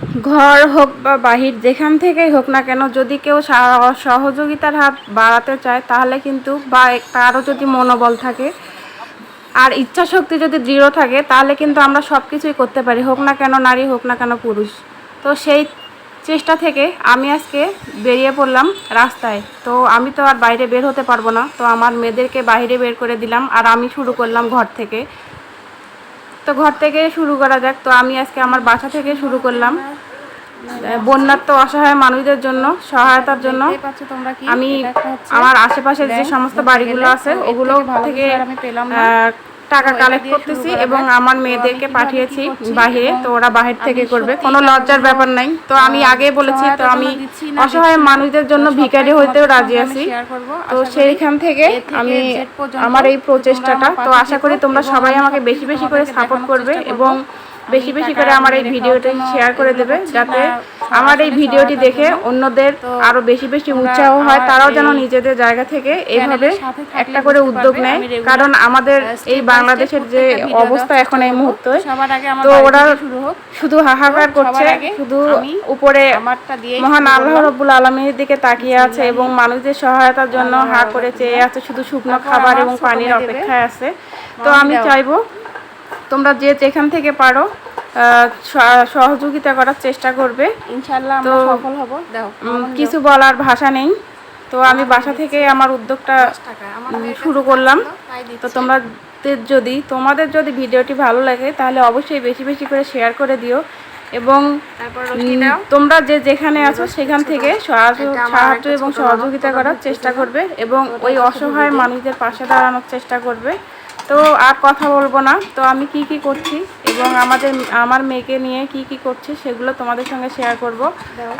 ঘর হোক বা বাহির, যেখান থেকেই হোক না কেন, যদি কেউ সহযোগিতার হাত বাড়াতে চায়, তাহলে কিন্তু বা কারও যদি মনোবল থাকে আর ইচ্ছা শক্তি যদি দৃঢ় থাকে, তাহলে কিন্তু আমরা সব কিছুই করতে পারি, হোক না কেন নারী, হোক না কেন পুরুষ। তো সেই চেষ্টা থেকে আমি আজকে বেরিয়ে পড়লাম রাস্তায়। তো আমি তো আর বাইরে বের হতে পারব না, তো আমার মেয়েদেরকে বাইরে বের করে দিলাম, আর আমি শুরু করলাম ঘর থেকে। তো ঘর থেকে শুরু করা যাক। তো আমি আজকে আমার বাসা থেকে শুরু করলাম। বন্যার তো অসহায় মানুষদের জন্য সহায়তার জন্য। আমি আমার আশেপাশে যে সমস্ত বাড়িগুলো আছে ওগুলো থেকে টাকা কালেক্ট করতেছি এবং আমার মেয়েদেরকে পাঠিয়েছি বাহিরে তো ওরা বাহির থেকে করবে। কোনো লজ্জার ব্যাপার নাই। তো আমি আগে বলেছি তো আমি অসহায় মানুষদের জন্য ভিখারি হইতেও রাজি আছি। তো সেইখান থেকে আমি আমার এই প্রচেষ্টাটা তো আশা করি তোমরা সবাই আমাকে বেশি বেশি করে সাপোর্ট করবে এবং বেশি বেশি করে আমার এই ভিডিওটি শেয়ার করে দেবে যাতে আমার এই ভিডিওটি দেখে অন্যদের আরও বেশি বেশি উৎসাহ হয় তারাও যেন নিজেদের জায়গা থেকে এইভাবে একটা করে উদ্যোগ নেয়। কারণ আমাদের এই বাংলাদেশের যে অবস্থা এখন এই মুহূর্তে তো ওরা শুধু হাহাকার করছে শুধু উপরে মহান আল্লাহ রব্বুল আলমীর দিকে তাকিয়ে আছে এবং মানুষদের সহায়তার জন্য হা করে চেয়ে আছে শুধু শুকনো খাবার এবং পানির অপেক্ষায় আছে। তো আমি চাইব তোমরা যে যেখান থেকে পারো সহযোগিতা করার চেষ্টা করবে। আমরা তো- সফল হব। কিছু বলার ভাষা নেই। তো আমি বাসা থেকে আমার উদ্যোগটা শুরু করলাম। তো তোমরা যদি তোমাদের যদি ভিডিওটি ভালো লাগে তাহলে অবশ্যই বেশি বেশি করে শেয়ার করে দিও। এবং তোমরা যে যেখানে আছো সেখান থেকে সাহায্য এবং সহযোগিতা করার চেষ্টা করবে এবং ওই অসহায় মানুষদের পাশে দাঁড়ানোর চেষ্টা করবে। তো আর কথা বলব না। তো আমি কি কি করছি? এবং আমাদের আমার মেয়েকে নিয়ে কি কি করছে সেগুলো তোমাদের সঙ্গে শেয়ার করব।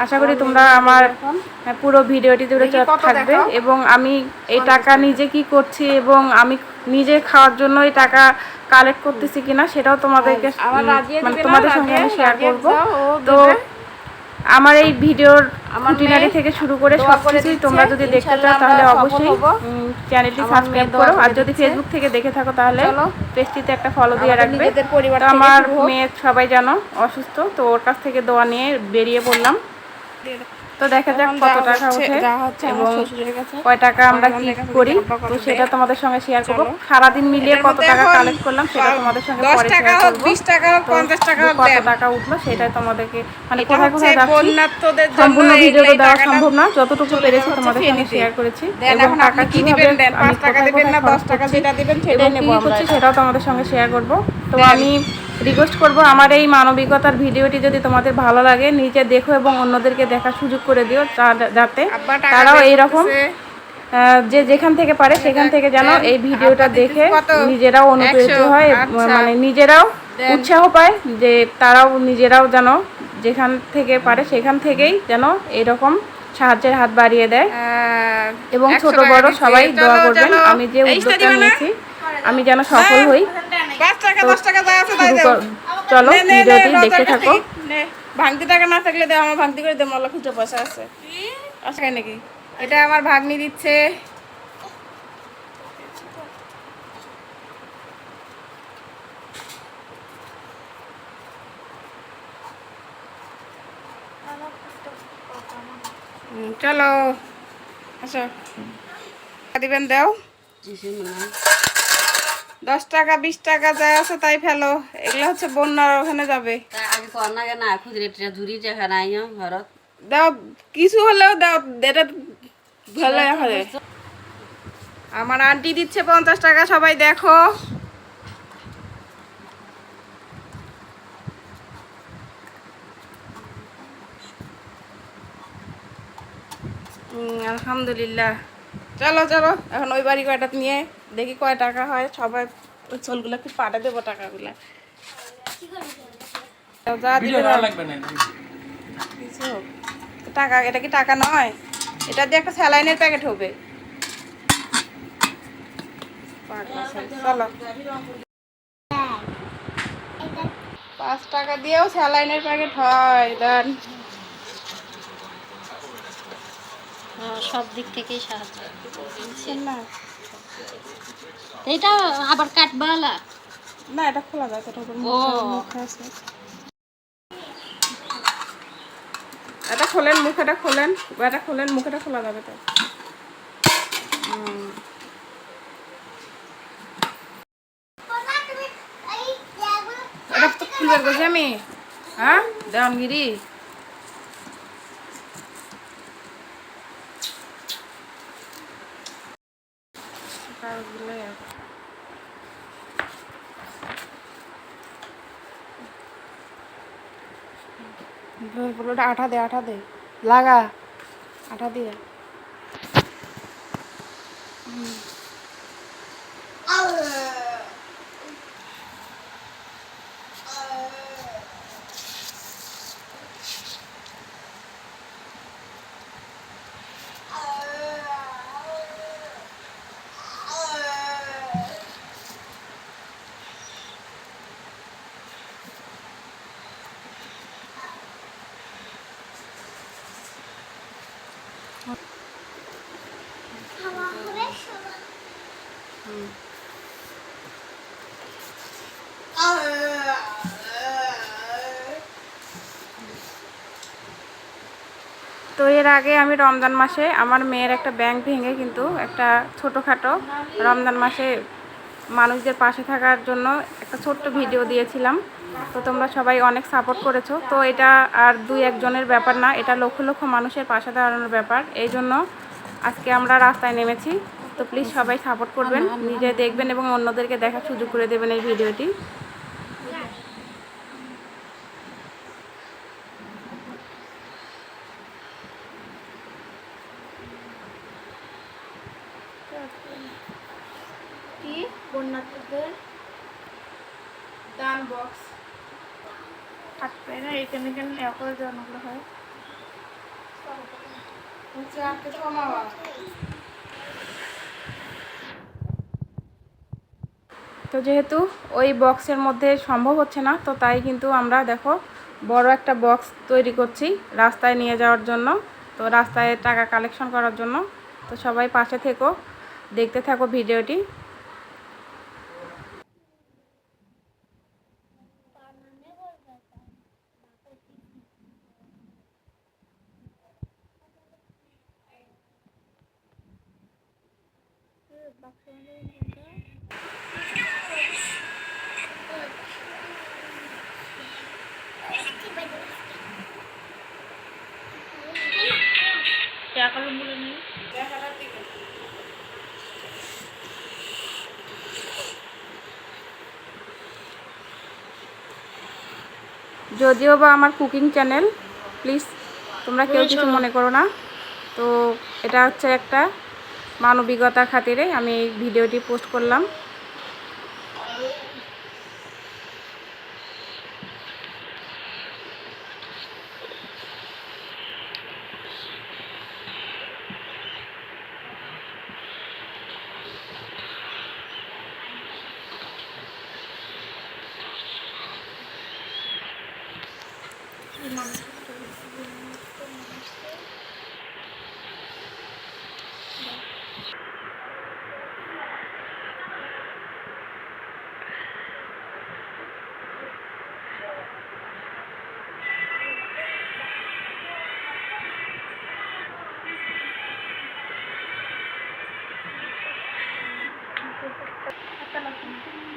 আশা করি তোমরা আমার পুরো ভিডিওটি জুড়ে থাকবে এবং আমি এই টাকা নিজে কি করছি এবং আমি নিজে খাওয়ার জন্য এই টাকা কালেক্ট করতেছি কিনা সেটাও তোমাদেরকে মানে তোমাদের সঙ্গে আমি শেয়ার করব। তো। আমার এই ভিডিওর আমার থেকে শুরু করে সব কিছুই তোমরা যদি দেখতে চাও তাহলে অবশ্যই চ্যানেলটি সাবস্ক্রাইব করো। আর যদি। ফেসবুক থেকে দেখে থাকো তাহলে পেস্টিতে পেজটিতে একটা ফলো দিয়ে রাখবে। তো আমার মেয়ে সবাই জানো অসুস্থ তো ওর কাছ থেকে দোয়া নিয়ে বেরিয়ে পড়লাম। তো দেখা যাক কত টাকা ওঠে হচ্ছে এবং কয় টাকা আমরা কি করি। তো সেটা তোমাদের সঙ্গে শেয়ার করব। সারাদিন মিলিয়ে কত টাকা কালেক্ট করলাম সেটা তোমাদের সঙ্গে পরে শেয়ার করব। বিশ টাকা হোক পঞ্চাশ টাকা হোক কত টাকা উঠল সেটাই তোমাদেরকে মানে কোথায় কোথায় জন্য সম্পূর্ণ এই- ভিডিও দেওয়া সম্ভব না। যতটুকু পেরেছি তোমাদের সঙ্গে শেয়ার করেছি। এবং এখন টাকা কি দিবেন? পাঁচ টাকা দিবেন না দশ টাকা যেটা দিবেন সেটাই নেব সেটাও তোমাদের সঙ্গে শেয়ার করব। তো আমি রিকোয়েস্ট করব আমার এই মানবিকতার ভিডিওটি যদি তোমাদের ভালো লাগে নিজে দেখো এবং অন্যদেরকে দেখার সুযোগ করে দিও যাতে তারাও এইরকম যে যেখান থেকে পারে সেখান থেকে যেন এই ভিডিওটা দেখে নিজেরাও অনুপ্রেরিত হয়। মানে নিজেরাও উৎসাহ পায় যে তারাও নিজেরাও যেন যেখান থেকে পারে সেখান থেকেই যেন এরকম সাহায্যের হাত বাড়িয়ে দেয়। এবং ছোট বড় সবাই দোয়া করবেন আমি যে উদ্যোগটা নিয়েছি আমি যেন সফল হই। চলো ভিডিওটি দেখতে থাকো। ভাঙতি টাকা না থাকলে দেও আমার ভাঙতি করে দেবো আল্লাহ খুচরো পয়সা আছে। আছে নাকি? এটা আমার ভাগ্নি দিচ্ছে। চলো। আসো। দিবেন দাও। দশ টাকা বিশ টাকা যা আছে তাই ফেলো। এগুলো হচ্ছে বন্যার ওখানে যাবে। আগে কর না খুচরে ঝুরি দেখা নাই ঘরত। দাও কিছু হলেও দাও এটা ভালো হবে আমার আন্টি দিচ্ছে পঞ্চাশ টাকা সবাই দেখো। হুম, আলহামদুলিল্লাহ। চলো চলো। এখন ওই বাড়ি কয়টা নিয়ে দেখি কয় টাকা হয়। সবাই ওই চোলগুলো একটু পাঠে দেবো টাকাগুলো। যা কিছু টাকা এটা কি টাকা নয়? এটা দিয়ে একটা স্যালাইনের প্যাকেট হবে। চলো। পাঁচ টাকা দিয়েও স্যালাইনের প্যাকেট হয় দেন সব দিক থেকেই সাহায্য এটা আবার কাটবালা না এটা খোলা যায় এটা। মুখ আছে। এটা খোলেন মুখেটা খোলেন এটা খোলেন মুখেটা খোলা যাবে তো। এটা তো খুলবার গেছি আমি? হ্যাঁ? দেওয়ানগিরি? কাগজগুলো পুরোটা আঠা দে আঠা দে লাগা আঠা দিয়ে। তো এর আগে আমি রমজান মাসে আমার মেয়ের একটা ব্যাংক ভেঙে কিন্তু একটা ছোটোখাটো রমজান মাসে মানুষদের পাশে থাকার জন্য একটা ছোট্ট ভিডিও দিয়েছিলাম। তো তোমরা সবাই অনেক সাপোর্ট করেছ। তো এটা আর দুই একজনের ব্যাপার না, এটা লক্ষ লক্ষ মানুষের পাশে দাঁড়ানোর ব্যাপার। এই জন্য আজকে আমরা রাস্তায় নেমেছি। তো প্লিজ সবাই সাপোর্ট করবেন, নিজে দেখবেন এবং অন্যদেরকে দেখার সুযোগ করে দেবেন এই ভিডিওটি কি বন্যার্থীদের দান বক্স না এখানে কেন হয়। হচ্ছে আটকে কমাওয়া তো যেহেতু ওই বক্সের মধ্যে সম্ভব হচ্ছে না তো তাই কিন্তু আমরা দেখো বড় একটা বক্স তৈরি করছি রাস্তায় নিয়ে যাওয়ার জন্য তো রাস্তায় টাকা কালেকশন করার জন্য। তো সবাই পাশে থেকো দেখতে থাকো ভিডিওটি। যদিও বা আমার কুকিং চ্যানেল প্লিজ তোমরা কেউ কিছু মনে করো না। তো এটা হচ্ছে একটা মানবিকতার খাতিরে আমি এই ভিডিওটি পোস্ট করলাম।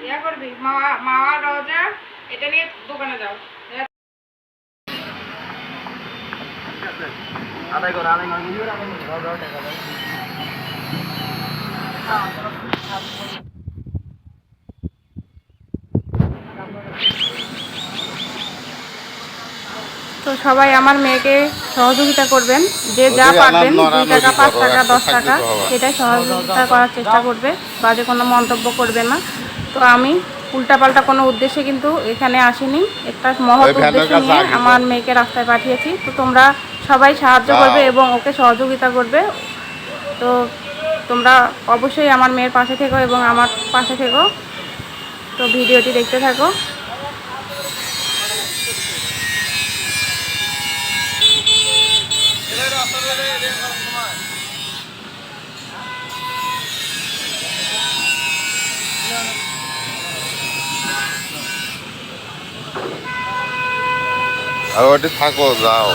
ইয়া করবি? মাওয়া মাওয়া রোজা এটা নিয়ে দোকানে যাও। আদায় করো আদায় করো টাকা দাও। তো সবাই আমার মেয়েকে সহযোগিতা করবেন। যে যা পারবেন দুই টাকা পাঁচ টাকা দশ টাকা। সেটাই সহযোগিতা করার চেষ্টা করবে। বাজে কোনো মন্তব্য করবে না। তো আমি উল্টাপাল্টা কোনো উদ্দেশ্যে কিন্তু এখানে আসিনি। একটা মহৎ উদ্দেশ্য নিয়ে আমার মেয়েকে রাস্তায় পাঠিয়েছি। তো তোমরা সবাই সাহায্য করবে এবং ওকে সহযোগিতা করবে। তো তোমরা অবশ্যই আমার মেয়ের পাশে থেকো এবং আমার পাশে থেকো। তো ভিডিওটি দেখতে থাকো। আর ওটি থাকো যাও।